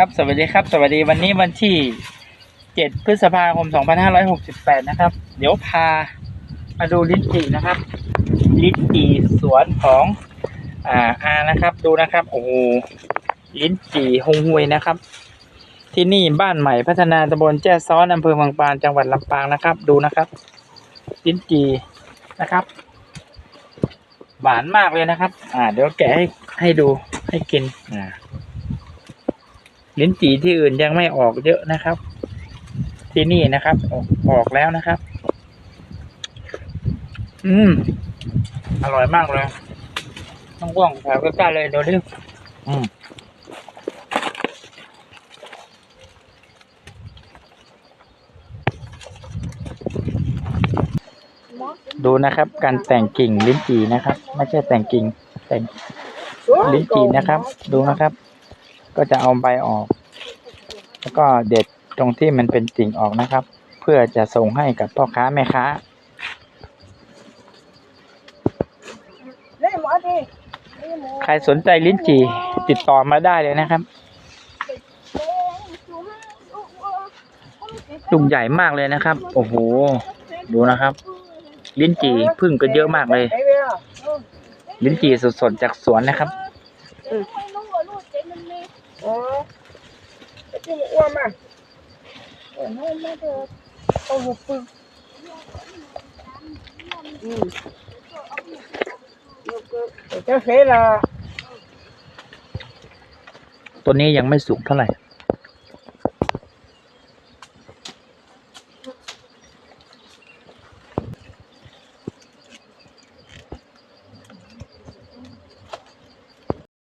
ครับสวัสดีครับ สวัสดีวันนี้วันที่7พฤษภาคม2568นะครับ เดี๋ยวพามาดูลิ้นจี่นะครับ ลิ้นจี่สวนของอ่าอานะครับ ดูนะครับโอ้โหลิ้นจี่ฮงฮวยนะครับ ที่นี่บ้านใหม่พัฒนาตำบลแจ้ซ้อนอำเภอเมืองปานจังหวัดลำปางนะครับ ดูนะครับ ลิ้นจี่นะครับ หวานมากเลยนะครับ อ่า เดี๋ยวแกะให้ให้ดูให้กินอ่า ลิ้นจี่ที่อื่นยังไม่ออกเยอะนะครับ ที่นี่นะครับออกออกแล้วนะครับ อืม อร่อยมากเลยต้องว่องแถวใกล้ๆเลยเดี๋ยวดิอืมดูนะครับ การแต่งกิ่งลิ้นจี่นะครับ ไม่ใช่แต่งกิ่งแต่งลิ้นจี่นะครับ ดูนะครับ ก็จะเอาใบออก แล้วก็เด็ดตรงที่มันเป็นกิ่งออกนะครับ เพื่อจะส่งให้กับพ่อค้าแม่ค้าใครสนใจลิ้นจี่ติดต่อมาได้เลยนะครับจุ่มใหญ่มากเลยนะครับ โอ้โห ดูนะครับ ลิ้นจี่พึ่งก็เยอะมากเลย ลิ้นจี่สดๆจากสวนนะครับ อ๋อจะกินอ้วนมาเออให้แม่เธอเอาหัวปึกอืมเจะเสียละตัวนี้ยังไม่สุกเท่าไหร่